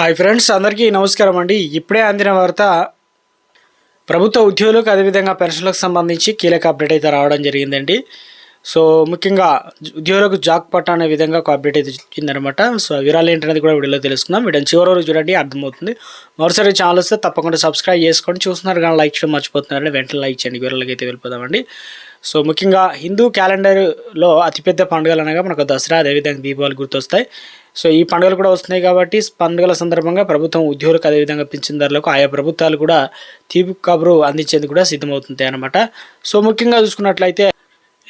Hi friends అందరికీ నమస్కారం అండి. ఇప్పుడే అందిన వార్త ప్రభుత్వ ఉద్యోగులకు అదేవిధంగా పెన్షన్లకు సంబంధించి కీలక అప్డేట్ అయితే రావడం జరిగిందండి. సో ముఖ్యంగా ఉద్యోగులకు జాక్ పట్ట అనే విధంగా ఒక అప్డేట్ అయితే ఇచ్చిందనమాట సో వివరాలు ఏంటనేది కూడా వీడియోలో తెలుసుకుందాం. వీడియో చివరి వరకు చూడండి అర్థమవుతుంది. మరోసారి ఛానల్ వస్తే తప్పకుండా సబ్స్క్రైబ్ చేసుకోండి. చూస్తున్నారు కానీ లైక్ చేయడం మర్చిపోతున్నారండి. వెంటనే లైక్ చేయండి. వివరాలకి అయితే వెళ్ళిపోదామండి. సో ముఖ్యంగా హిందూ క్యాలెండర్లో అతిపెద్ద పండుగలు అనగా మనకు దసరా అదేవిధంగా దీపావళి గుర్తొస్తాయి. సో ఈ పండుగలు కూడా వస్తున్నాయి కాబట్టి పండుగల సందర్భంగా ప్రభుత్వం ఉద్యోగులకు అదేవిధంగా పింఛన్దారులకు ఆయా ప్రభుత్వాలు కూడా తీపి కబురు అందించేందుకు కూడా సిద్ధమవుతుంది అనమాట సో ముఖ్యంగా చూసుకున్నట్లయితే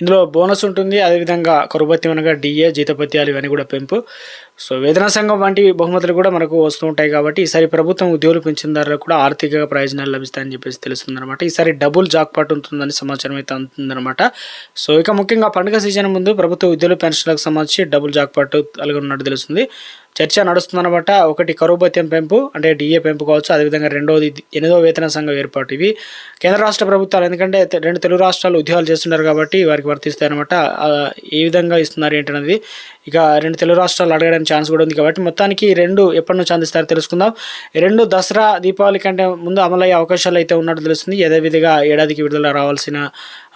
ఇందులో బోనస్ ఉంటుంది. అదేవిధంగా కరుబత్తి అనగా డిఏ జీతపత్యాలు ఇవన్నీ కూడా పెంపు. సో వేతన సంఘం వంటి బహుమతులు కూడా మనకు వస్తూ ఉంటాయి కాబట్టి ఈసారి ప్రభుత్వం ఉద్యోగులు పెంచినదారులకు కూడా ఆర్థిక ప్రయోజనాలు లభిస్తాయని చెప్పేసి తెలుస్తుందన్నమాట. ఈసారి డబుల్ జాక్పాట్ ఉంటుందని సమాచారం అయితే అందుతుందన్నమాట. సో ఇక ముఖ్యంగా పండుగ సీజన్ ముందు ప్రభుత్వ ఉద్యోగుల పెన్షన్లకు సంబంధించి డబుల్ జాక్పాట్ కలిగి ఉన్నట్టు తెలుస్తుంది. చర్చ నడుస్తుందన్నమాట. ఒకటి కరువు భత్యం పెంపు అంటే డిఏ పెంపు కావచ్చు. అదేవిధంగా రెండవది ఎనిమిదో వేతన సంఘం ఏర్పాటు ఇవి. కేంద్ర రాష్ట్ర ప్రభుత్వాలు ఎందుకంటే రెండు తెలుగు రాష్ట్రాలు ఉద్యోగాలు చేస్తున్నారు కాబట్టి వారికి వర్తిస్తాయి అనమాట ఏ విధంగా ఇస్తున్నారు ఏంటనేది ఇక రెండు తెలుగు రాష్ట్రాలు అడగడానికి ఛాన్స్ కూడా ఉంది కాబట్టి మొత్తానికి రెండు ఎప్పటి నుంచి అందిస్తారో తెలుసుకుందాం. రెండు దసరా దీపావళి కంటే ముందు అమలయ్యే అవకాశాలు అయితే ఉన్నట్టు తెలుస్తుంది. యథావిధిగా ఏడాదికి విడుదల రావాల్సిన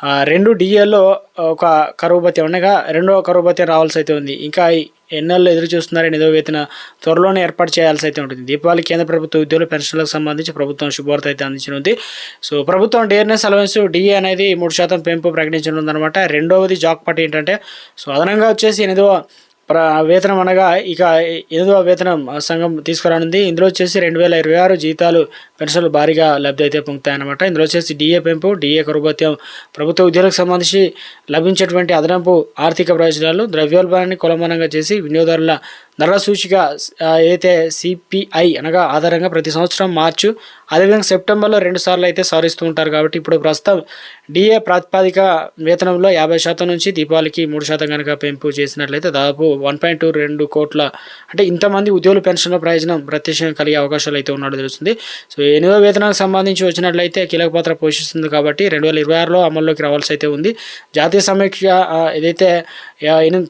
రెండు డిఏలో ఒక కరువు ఉండగా రెండవ రెండో రావాల్సి అయితే ఉంది ఇంకా ఈ ఎన్నెళ్ళు ఎదురు చూస్తున్నారని ఏదో వేతన త్వరలోనే ఏర్పాటు చేయాల్సి అయితే ఉంటుంది. దీపావళి కేంద్ర ప్రభుత్వ ఉద్యోగుల పెన్షన్లకు సంబంధించి ప్రభుత్వం శుభవార్త అయితే అందించనుంది. సో ప్రభుత్వం డిఆర్ఎస్ అలవెన్స్ డిఏ అనేది మూడు శాతం పెంపు ప్రకటించనుందనమాట. రెండవది జాక్పాట్ ఏంటంటే సో అదనంగా వచ్చేసి ఎనిమిదవ ప్ర వేతనం అనగా ఇక ఎనిమిదవ వేతనం సంఘం తీసుకురానుంది. ఇందులో వచ్చేసి రెండు వేల ఇరవై ఆరు జీతాలు పెన్షన్లు భారీగా లబ్ధి అయితే పొందుతాయన్నమాట. ఇందులో వచ్చేసి డిఏ పెంపు డిఏ కరుభత్యం ప్రభుత్వ ఉద్యోగులకు సంబంధించి లభించేటువంటి అదనపు ఆర్థిక ప్రయోజనాలు ద్రవ్యోల్బణాన్ని కొలమానంగా చేసి వినియోగదారుల ధరల సూచిక ఏదైతే సిపిఐ అనగా ఆధారంగా ప్రతి సంవత్సరం మార్చు అదేవిధంగా సెప్టెంబర్లో రెండు సార్లు అయితే సారిస్తూ ఉంటారు కాబట్టి ఇప్పుడు ప్రస్తుతం డిఏ ప్రాతిపాదిక వేతనంలో యాభై శాతం నుంచి దీపావళికి మూడు శాతం కనుక పెంపు చేసినట్లయితే దాదాపు వన్ పాయింట్ టూ రెండు కోట్ల అంటే ఇంతమంది ఉద్యోగుల పెన్షన్ల ప్రయోజనం ప్రత్యక్షంగా కలిగే అవకాశాలు అయితే ఉన్నట్టు తెలుస్తుంది. సో ఎనిమిదో వేతనానికి సంబంధించి వచ్చినట్లయితే కీలక పాత్ర పోషిస్తుంది కాబట్టి రెండు వేల ఇరవై ఆరులో అమల్లోకి రావాల్సి అయితే ఉంది. జాతీయ సమీక్ష ఏదైతే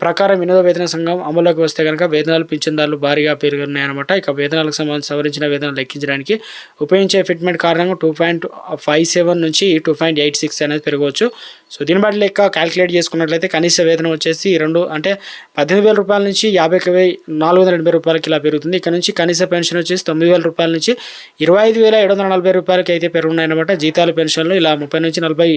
ప్రకారం ఎనిమిదో వేతన సంఘం అమల్లోకి వస్తే కనుక వేతనాలు పింఛన్దారులు భారీగా పెరుగున్నాయన్నమాట ఇక వేతనాలకు సంబంధించి సవరించిన వేతనాలు లెక్కించడానికి ఉపయోగించే ఫిట్మెంట్ కారణంగా టూ పాయింట్ ఫైవ్ సెవెన్ నుంచి టూ పాయింట్ ఎయిట్ సిక్స్ అనేది పెరగవచ్చు. సో దీన్ని బట్టి లెక్క క్యాలిక్యులేట్ చేసుకున్నట్లయితే కనీస వేతనం వచ్చేసి రెండు అంటే పద్దెనిమిది వేల రూపాయల నుంచి యాభై వెయ్యి నాలుగు వందల ఎనభై రూపాయలకి ఇలా పెరుగుతుంది. ఇక్కడ నుంచి కనీస పెన్షన్ వచ్చేసి తొమ్మిది వేల రూపాయల నుంచి ఇరవై ఐదు వేల ఏడు వందల నలభై రూపాయలకి అయితే పెరుగున్నాయన్నమాట జీతాలు పెన్షన్లు ఇలా ముప్పై నుంచి నలభై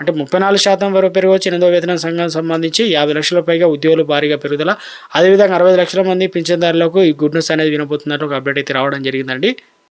అంటే ముప్పై నాలుగు శాతం వరకు పెరగవచ్చు ఎనిమిదో వేతన సంఘం సంబంధించి యాభై లక్షల పైగా ఉద్యోగులు భారీగా పెరుగుదల. అదేవిధంగా అరవై లక్షల మంది పింఛన్దారులకు ఈ గుడ్ న్యూస్ అనేది వినబోతున్నట్టు ఒక అప్డేట్ అయితే రావడం జరిగిందండి.